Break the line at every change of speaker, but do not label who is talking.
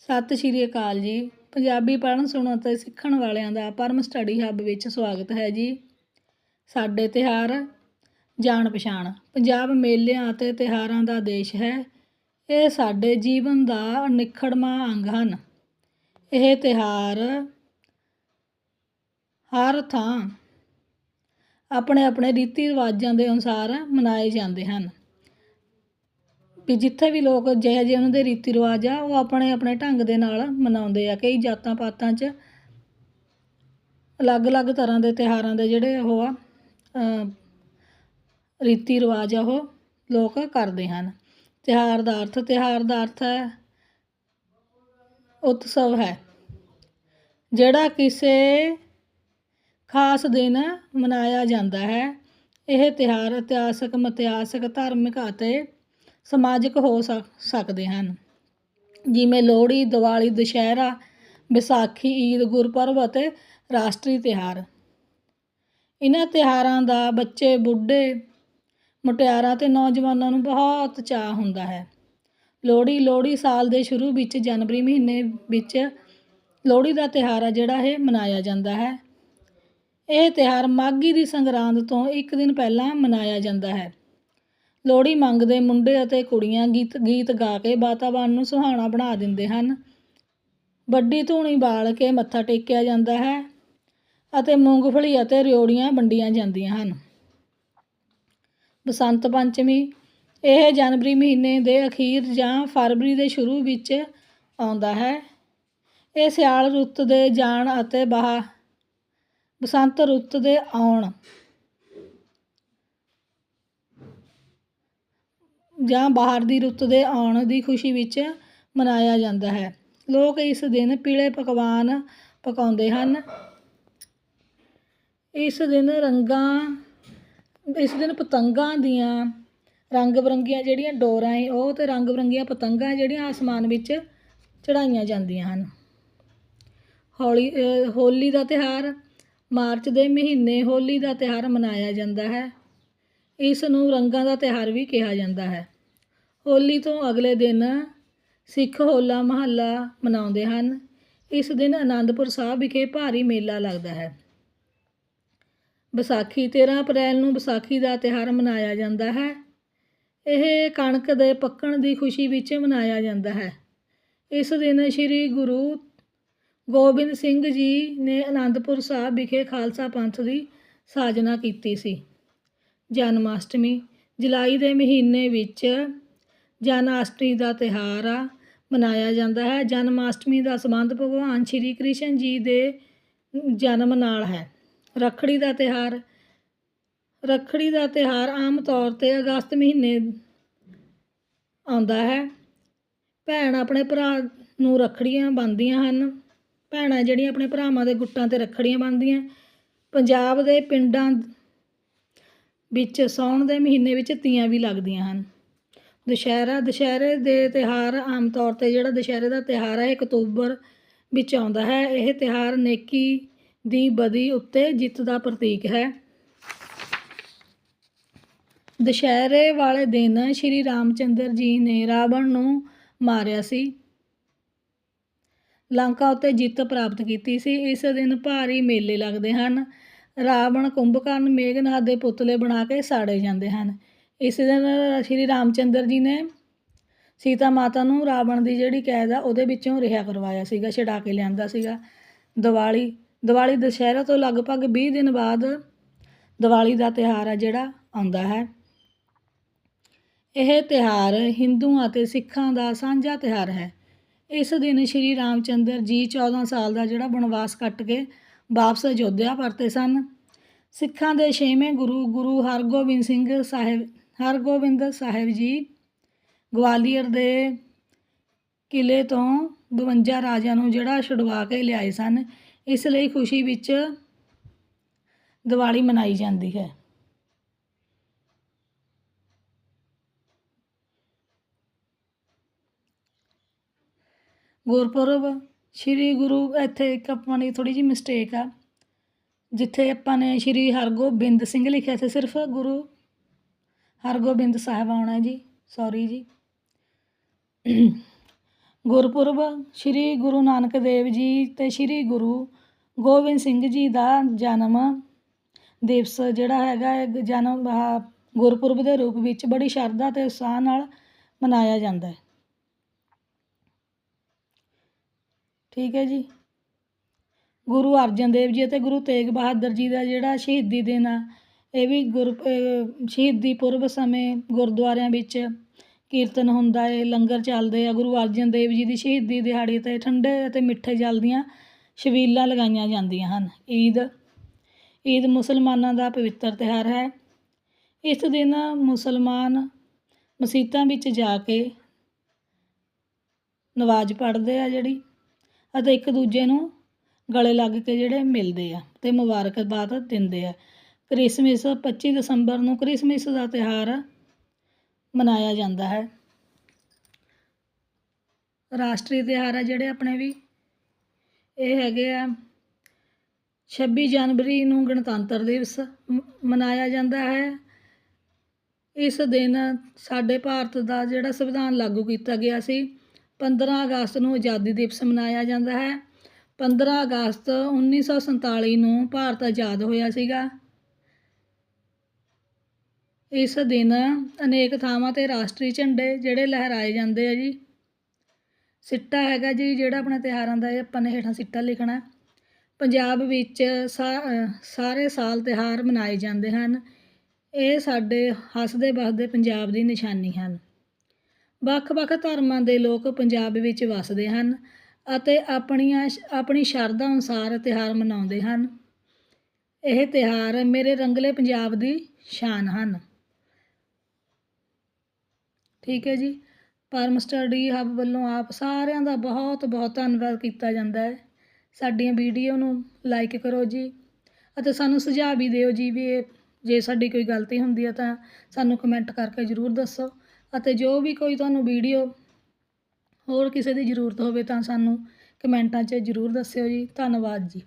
ਸਤਿ ਸ਼੍ਰੀ ਅਕਾਲ ਜੀ। ਪੰਜਾਬੀ ਪੜ੍ਹਨ, ਸੁਣਨ ਅਤੇ ਸਿੱਖਣ ਵਾਲਿਆਂ ਦਾ ਪਰਮ ਸਟੱਡੀ ਹੱਬ ਵਿੱਚ ਸਵਾਗਤ ਹੈ ਜੀ। ਸਾਡੇ ਤਿਉਹਾਰ ਜਾਣ ਪਛਾਣ। ਪੰਜਾਬ ਮੇਲਿਆਂ ਅਤੇ ਤਿਉਹਾਰਾਂ ਦਾ ਦੇਸ਼ ਹੈ। ਇਹ ਸਾਡੇ ਜੀਵਨ ਦਾ ਅਨਿੱਖੜਵਾਂ ਅੰਗ ਹਨ। ਇਹ ਤਿਉਹਾਰ ਹਰ ਥਾਂ ਆਪਣੇ ਆਪਣੇ ਰੀਤੀ ਰਿਵਾਜਾਂ ਦੇ ਅਨੁਸਾਰ ਮਨਾਏ ਜਾਂਦੇ ਹਨ। ਵੀ ਜਿੱਥੇ ਵੀ ਲੋਕ ਜਿਹੋ ਜਿਹੇ ਉਹਨਾਂ ਦੇ ਰੀਤੀ ਰਿਵਾਜ ਆ, ਉਹ ਆਪਣੇ ਆਪਣੇ ਢੰਗ ਦੇ ਨਾਲ ਮਨਾਉਂਦੇ ਆ, ਕਈ ਜਾਤਾਂ ਪਾਤਾਂ 'ਚ ਅਲੱਗ-ਅਲੱਗ ਤਰ੍ਹਾਂ ਦੇ ਤਿਉਹਾਰਾਂ ਦੇ ਜਿਹੜੇ ਉਹ ਆ ਰੀਤੀ ਰਿਵਾਜ ਆ, ਉਹ ਲੋਕ ਕਰਦੇ ਹਨ। ਤਿਉਹਾਰ ਦਾ ਅਰਥ, ਤਿਉਹਾਰ ਦਾ ਅਰਥ ਹੈ, ਉਤਸਵ ਹੈ। ਜਿਹੜਾ ਕਿਸੇ ਖਾਸ ਦਿਨ ਮਨਾਇਆ ਜਾਂਦਾ ਹੈ, ਇਹ ਤਿਉਹਾਰ ਇਤਿਹਾਸਕ, ਮਿਥਿਹਾਸਕ, ਧਾਰਮਿਕ ਅਤੇ ਸਮਾਜਿਕ ਹੋ ਸਕ, ਸਕਦੇ ਹਨ। ਜਿਵੇਂ ਲੋਹੜੀ, ਦੀਵਾਲੀ, ਦੁਸ਼ਹਿਰਾ, ਵਿਸਾਖੀ, ਈਦ ਗੁਰਪੁਰਬ ਅਤੇ ਰਾਸ਼ਟਰੀ ਤਿਉਹਾਰ। ਇਹਨਾਂ ਤਿਉਹਾਰਾਂ ਦਾ ਬੱਚੇ, ਬੁੱਢੇ, ਮੁਟਿਆਰਾਂ ਅਤੇ ਨੌਜਵਾਨਾਂ ਨੂੰ ਬਹੁਤ ਚਾਅ ਹੁੰਦਾ ਹੈ। ਲੋਹੜੀ ਲੋਹੜੀ ਸਾਲ ਦੇ ਸ਼ੁਰੂ ਵਿੱਚ ਜਨਵਰੀ ਮਹੀਨੇ ਵਿੱਚ ਲੋਹੜੀ ਦਾ ਤਿਉਹਾਰ ਆ ਜਿਹੜਾ ਇਹ ਮਨਾਇਆ ਜਾਂਦਾ ਹੈ। ਇਹ ਤਿਉਹਾਰ ਮਾਘੀ ਦੀ ਸੰਗਰਾਂਦ ਤੋਂ ਇੱਕ ਦਿਨ ਪਹਿਲਾਂ ਮਨਾਇਆ ਜਾਂਦਾ ਹੈ। ਲੋਹੜੀ ਮੰਗਦੇ ਮੁੰਡੇ ਅਤੇ ਕੁੜੀਆਂ ਗੀਤ ਗੀਤ ਗਾ ਕੇ ਵਾਤਾਵਰਨ ਨੂੰ ਸੁਹਾਣਾ ਬਣਾ ਦਿੰਦੇ ਹਨ। ਵੱਡੀ ਧੂਣੀ ਬਾਲ ਕੇ ਮੱਥਾ ਟੇਕਿਆ ਜਾਂਦਾ ਹੈ ਅਤੇ ਮੂੰਗਫਲੀ ਅਤੇ ਰਿਓੜੀਆਂ ਵੰਡੀਆਂ ਜਾਂਦੀਆਂ ਹਨ। ਬਸੰਤ ਪੰਚਮੀ, ਇਹ ਜਨਵਰੀ ਮਹੀਨੇ ਦੇ ਅਖੀਰ ਜਾਂ ਫਰਵਰੀ ਦੇ ਸ਼ੁਰੂ ਵਿੱਚ ਆਉਂਦਾ ਹੈ। ਇਹ ਸਿਆਲ ਰੁੱਤ ਦੇ ਜਾਣ ਅਤੇ ਬਹਾ, ਬਸੰਤ ਰੁੱਤ ਦੇ ਆਉਣ ਜਾਂ ਬਾਹਰ ਦੀ ਰੁੱਤ ਦੇ ਆਉਣ ਦੀ ਖੁਸ਼ੀ ਵਿੱਚ ਮਨਾਇਆ ਜਾਂਦਾ ਹੈ। ਲੋਕ ਇਸ ਦਿਨ ਪੀਲੇ ਪਕਵਾਨ ਪਕਾਉਂਦੇ ਹਨ। ਇਸ ਦਿਨ ਰੰਗਾਂ, ਇਸ ਦਿਨ ਪਤੰਗਾਂ ਦੀਆਂ ਰੰਗ ਬਰੰਗੀਆਂ ਜਿਹੜੀਆਂ ਡੋਰਾਂ ਏ, ਉਹ ਤੇ ਰੰਗ ਬਰੰਗੀਆਂ ਪਤੰਗਾਂ ਜਿਹੜੀਆਂ ਆਸਮਾਨ ਵਿੱਚ ਚੜਾਈਆਂ ਜਾਂਦੀਆਂ ਹਨ। ਹੋਲੀ ਹੋਲੀ ਦਾ ਤਿਉਹਾਰ ਮਾਰਚ ਦੇ ਮਹੀਨੇ ਹੋਲੀ ਦਾ ਤਿਉਹਾਰ ਮਨਾਇਆ ਜਾਂਦਾ ਹੈ। ਇਸ ਨੂੰ ਰੰਗਾਂ ਦਾ ਤਿਉਹਾਰ ਵੀ ਕਿਹਾ ਜਾਂਦਾ ਹੈ। ਹੋਲੀ ਤੋਂ ਅਗਲੇ ਦਿਨ ਸਿੱਖ ਹੋਲਾ ਮਹੱਲਾ ਮਨਾਉਂਦੇ ਹਨ। ਇਸ ਦਿਨ ਆਨੰਦਪੁਰ ਸਾਹਿਬ ਵਿਖੇ ਭਾਰੀ ਮੇਲਾ ਲੱਗਦਾ ਹੈ। ਵਿਸਾਖੀ 13 ਅਪ੍ਰੈਲ ਨੂੰ ਵਿਸਾਖੀ ਦਾ ਤਿਉਹਾਰ ਮਨਾਇਆ ਜਾਂਦਾ ਹੈ। ਇਹ ਕਣਕ ਦੇ ਪੱਕਣ ਦੀ ਖੁਸ਼ੀ ਵਿੱਚ ਮਨਾਇਆ ਜਾਂਦਾ ਹੈ। ਇਸ ਦਿਨ ਸ੍ਰੀ ਗੁਰੂ ਗੋਬਿੰਦ ਸਿੰਘ ਜੀ ਨੇ ਆਨੰਦਪੁਰ ਸਾਹਿਬ ਵਿਖੇ ਖਾਲਸਾ ਪੰਥ ਦੀ ਸਾਜਨਾ ਕੀਤੀ ਸੀ। ਜਨਮ ਅਸ਼ਟਮੀ, ਜੁਲਾਈ ਦੇ ਮਹੀਨੇ ਵਿੱਚ ਜਨ ਅਸ਼ਟਮੀ ਦਾ ਤਿਉਹਾਰ ਆ, ਮਨਾਇਆ ਜਾਂਦਾ ਹੈ। ਜਨਮਾਸ਼ਟਮੀ ਦਾ ਸੰਬੰਧ ਭਗਵਾਨ ਸ਼੍ਰੀ ਕ੍ਰਿਸ਼ਨ ਜੀ ਦੇ ਜਨਮ ਨਾਲ ਹੈ। ਰੱਖੜੀ ਦਾ ਤਿਉਹਾਰ, ਰੱਖੜੀ ਦਾ ਤਿਉਹਾਰ ਆਮ ਤੌਰ 'ਤੇ ਅਗਸਤ ਮਹੀਨੇ ਆਉਂਦਾ ਹੈ। ਭੈਣ ਆਪਣੇ ਭਰਾ ਨੂੰ ਰੱਖੜੀਆਂ ਬੰਨ੍ਹਦੀਆਂ ਹਨ। ਭੈਣਾਂ ਜਿਹੜੀਆਂ ਆਪਣੇ ਭਰਾਵਾਂ ਦੇ ਗੁੱਟਾਂ 'ਤੇ ਰੱਖੜੀਆਂ ਬੰਨ੍ਹਦੀਆਂ ਪੰਜਾਬ ਦੇ ਪਿੰਡਾਂ ਵਿੱਚ ਸਾਉਣ ਦੇ ਮਹੀਨੇ ਵਿੱਚ ਤੀਆਂ ਵੀ ਲੱਗਦੀਆਂ ਹਨ। ਦੁਸ਼ਹਿਰਾ, ਦੁਸ਼ਹਿਰੇ ਦੇ ਤਿਉਹਾਰ ਆਮ ਤੌਰ 'ਤੇ ਜਿਹੜਾ ਦੁਸ਼ਹਿਰੇ ਦਾ ਤਿਉਹਾਰ ਹੈ ਅਕਤੂਬਰ ਵਿੱਚ ਆਉਂਦਾ ਹੈ। ਇਹ ਤਿਉਹਾਰ ਨੇਕੀ ਦੀ ਬਦੀ ਉੱਤੇ ਜਿੱਤ ਦਾ ਪ੍ਰਤੀਕ ਹੈ। ਦੁਸ਼ਹਿਰੇ ਵਾਲੇ ਦਿਨ ਸ਼੍ਰੀ ਰਾਮਚੰਦਰ ਜੀ ਨੇ ਰਾਵਣ ਨੂੰ ਮਾਰਿਆ ਸੀ। ਲੰਕਾ ਉੱਤੇ ਜਿੱਤ ਪ੍ਰਾਪਤ ਕੀਤੀ ਸੀ। ਇਸ ਦਿਨ ਭਾਰੀ ਮੇਲੇ ਲੱਗਦੇ ਹਨ। ਰਾਵਣ ਕੁੰਭਕਰਨ ਮੇਘਨਾਥ ਦੇ ਪੁਤਲੇ ਬਣਾ ਕੇ ਸਾੜੇ ਜਾਂਦੇ ਹਨ। ਇਸ ਦਿਨ ਸ਼੍ਰੀ ਰਾਮ ਚੰਦਰ ਜੀ ਨੇ ਸੀਤਾ ਮਾਤਾ ਨੂੰ ਰਾਵਣ ਦੀ ਜਿਹੜੀ ਕੈਦ ਆ, ਉਹਦੇ ਵਿੱਚੋਂ ਰਿਹਾ ਕਰਵਾਇਆ ਸੀਗਾ, ਛਡਾ ਕੇ ਲਿਆਂਦਾ ਸੀਗਾ ਦੀਵਾਲੀ। ਦੀਵਾਲੀ ਦੁਸ਼ਹਿਰਾ ਤੋਂ ਲਗਭਗ ਵੀਹ ਦਿਨ ਬਾਅਦ ਦੀਵਾਲੀ ਦਾ ਤਿਉਹਾਰ ਆ ਜਿਹੜਾ, ਆਉਂਦਾ ਹੈ। ਇਹ ਤਿਉਹਾਰ ਹਿੰਦੂਆਂ ਅਤੇ ਸਿੱਖਾਂ ਦਾ ਸਾਂਝਾ ਤਿਉਹਾਰ ਹੈ। ਇਸ ਦਿਨ ਸ਼੍ਰੀ ਰਾਮਚੰਦਰ ਜੀ 14 ਸਾਲ ਦਾ ਜਿਹੜਾ ਬਨਵਾਸ ਕੱਟ ਕੇ ਵਾਪਸ ਅਯੋਧਿਆ ਪਰਤੇ ਸਨ। ਸਿੱਖਾਂ ਦੇ ਛੇਵੇਂ ਗੁਰੂ ਗੁਰੂ ਹਰਗੋਬਿੰਦ ਸਿੰਘ ਸਾਹਿਬ ਹਰਗੋਬਿੰਦ ਸਾਹਿਬ ਜੀ ਗਵਾਲੀਅਰ ਦੇ ਕਿਲੇ ਤੋਂ 52 ਰਾਜਿਆਂ ਨੂੰ ਜਿਹੜਾ ਛੁਡਵਾ ਕੇ ਲਿਆਏ ਸਨ, ਇਸ ਲਈ ਖੁਸ਼ੀ ਵਿੱਚ ਦੀਵਾਲੀ ਮਨਾਈ ਜਾਂਦੀ ਹੈ। ਗੁਰਪੁਰਬ ਸ਼੍ਰੀ ਗੁਰੂ, ਇੱਥੇ ਇੱਕ ਆਪਾਂ ਨੇ ਥੋੜੀ ਜਿਹੀ ਮਿਸਟੇਕ ਆ, ਜਿੱਥੇ ਆਪਾਂ ਨੇ ਸ਼੍ਰੀ ਹਰਗੋਬਿੰਦ ਸਿੰਘ ਲਿਖਿਆ ਸੀ, ਸਿਰਫ ਗੁਰੂ ਹਰਗੋਬਿੰਦ ਸਾਹਿਬ ਆਉਣਾ ਜੀ ਸੌਰੀ ਜੀ। ਗੁਰਪੁਰਬ ਸ੍ਰੀ ਗੁਰੂ ਨਾਨਕ ਦੇਵ ਜੀ ਅਤੇ ਸ੍ਰੀ ਗੁਰੂ ਗੋਬਿੰਦ ਸਿੰਘ ਜੀ ਦਾ ਜਨਮ ਦਿਵਸ ਜਿਹੜਾ ਹੈਗਾ ਹੈ ਜਨਮ ਗੁਰਪੁਰਬ ਦੇ ਰੂਪ ਵਿੱਚ ਬੜੀ ਸ਼ਰਧਾ ਅਤੇ ਉਤਸ਼ਾਹ ਨਾਲ ਮਨਾਇਆ ਜਾਂਦਾ ਹੈ। ਠੀਕ ਹੈ ਜੀ। ਗੁਰੂ ਅਰਜਨ ਦੇਵ ਜੀ ਅਤੇ ਗੁਰੂ ਤੇਗ ਬਹਾਦਰ ਜੀ ਦਾ ਜਿਹੜਾ ਸ਼ਹੀਦੀ ਦਿਨ ਆ ਇਹ ਵੀ ਗੁਰ ਸ਼ਹੀਦੀ ਪੁਰਬ ਸਮੇਂ ਗੁਰਦੁਆਰਿਆਂ ਵਿੱਚ ਕੀਰਤਨ ਹੁੰਦਾ ਏ, ਲੰਗਰ ਚੱਲਦੇ ਆ, ਗੁਰੂ ਅਰਜਨ ਦੇਵ ਜੀ ਦੀ ਸ਼ਹੀਦੀ ਦਿਹਾੜੀ 'ਤੇ ਠੰਡੇ ਅਤੇ ਮਿੱਠੇ ਜਲ ਦੀਆਂ ਛਬੀਲਾਂ ਲਗਾਈਆਂ ਜਾਂਦੀਆਂ ਹਨ। ਈਦ ਈਦ ਮੁਸਲਮਾਨਾਂ ਦਾ ਪਵਿੱਤਰ ਤਿਉਹਾਰ ਹੈ। ਇਸ ਦਿਨ ਮੁਸਲਮਾਨ ਮਸੀਤਾਂ ਵਿੱਚ ਜਾ ਕੇ ਨਮਾਜ਼ ਪੜ੍ਹਦੇ ਆ ਜਿਹੜੀ ਅਤੇ ਇੱਕ ਦੂਜੇ ਨੂੰ ਗਲੇ ਲੱਗ ਕੇ ਜਿਹੜੇ ਮਿਲਦੇ ਆ ਅਤੇ ਮੁਬਾਰਕਬਾਦ ਦਿੰਦੇ ਆ। ਕ੍ਰਿਸਮਿਸ 25 ਦਸੰਬਰ ਨੂੰ ਕ੍ਰਿਸਮਿਸ ਦਾ ਤਿਉਹਾਰ ਮਨਾਇਆ ਜਾਂਦਾ ਹੈ। ਰਾਸ਼ਟਰੀ ਤਿਉਹਾਰ ਆ ਜਿਹੜੇ ਆਪਣੇ ਵੀ। ਇਹ ਹੈਗੇ ਆ 26 ਜਨਵਰੀ ਨੂੰ ਗਣਤੰਤਰ ਦਿਵਸ ਮ- ਮਨਾਇਆ ਜਾਂਦਾ ਹੈ। ਇਸ ਦਿਨ ਸਾਡੇ ਭਾਰਤ ਦਾ ਜਿਹੜਾ ਸੰਵਿਧਾਨ ਲਾਗੂ ਕੀਤਾ ਗਿਆ ਸੀ 15 ਅਗਸਤ ਨੂੰ ਆਜ਼ਾਦੀ ਦਿਵਸ ਮਨਾਇਆ ਜਾਂਦਾ ਹੈ। 15 ਅਗਸਤ 1947 ਨੂੰ ਭਾਰਤ ਆਜ਼ਾਦ ਹੋਇਆ ਸੀਗਾ। ਇਸ ਦਿਨ ਅਨੇਕ ਥਾਵਾਂ ਤੇ ਰਾਸ਼ਟਰੀ ਝੰਡੇ ਜਿਹੜੇ ਲਹਿਰਾਏ ਜਾਂਦੇ ਆ ਜੀ। ਸਿੱਟਾ ਹੈਗਾ ਜੀ, ਜਿਹੜਾ ਆਪਣੇ ਤਿਉਹਾਰਾਂ ਦਾ ਇਹ ਆਪਾਂ ਨੇ ਹੇਠਾਂ ਸਿੱਟਾ ਲਿਖਣਾ। ਪੰਜਾਬ ਵਿੱਚ ਸਾ- ਸਾਰੇ ਸਾਲ ਤਿਉਹਾਰ ਮਨਾਏ ਜਾਂਦੇ ਹਨ। ਇਹ ਸਾਡੇ ਹੱਸਦੇ ਵਸਦੇ ਪੰਜਾਬ ਦੀ ਨਿਸ਼ਾਨੀ ਹਨ। ਵੱਖ-ਵੱਖ ਧਰਮਾਂ ਦੇ ਲੋਕ ਪੰਜਾਬ ਵਿੱਚ ਵੱਸਦੇ ਹਨ ਅਤੇ ਆਪਣੀਆਂ ਆਪਣੀ ਸ਼ਰਧਾ ਅਨੁਸਾਰ ਤਿਉਹਾਰ ਮਨਾਉਂਦੇ ਹਨ। ਇਹ ਤਿਉਹਾਰ ਮੇਰੇ ਰੰਗਲੇ ਪੰਜਾਬ ਦੀ ਸ਼ਾਨ ਹਨ। ਠੀਕ ਹੈ ਜੀ। ਪਰਮ ਸਟੱਡੀ ਹੱਬ ਵੱਲੋਂ ਆਪ ਸਾਰਿਆਂ ਦਾ ਬਹੁਤ ਬਹੁਤ ਧੰਨਵਾਦ ਕੀਤਾ ਜਾਂਦਾ ਹੈ। ਸਾਡੀਆਂ ਵੀਡੀਓ ਨੂੰ ਲਾਈਕ ਕਰੋ ਜੀ ਅਤੇ ਸਾਨੂੰ ਸੁਝਾਅ ਵੀ ਦਿਓ ਜੀ ਵੀ ਇਹ ਜੇ ਸਾਡੀ ਕੋਈ ਗਲਤੀ ਹੁੰਦੀ ਹੈ ਤਾਂ ਸਾਨੂੰ ਕਮੈਂਟ ਕਰਕੇ ਜ਼ਰੂਰ ਦੱਸੋ ਅਤੇ ਜੋ ਵੀ ਕੋਈ ਤੁਹਾਨੂੰ ਵੀਡੀਓ ਹੋਰ ਕਿਸੇ ਦੀ ਜ਼ਰੂਰਤ ਹੋਵੇ ਤਾਂ ਸਾਨੂੰ ਕਮੈਂਟਾਂ 'ਚ ਜ਼ਰੂਰ ਦੱਸਿਓ ਜੀ। ਧੰਨਵਾਦ ਜੀ।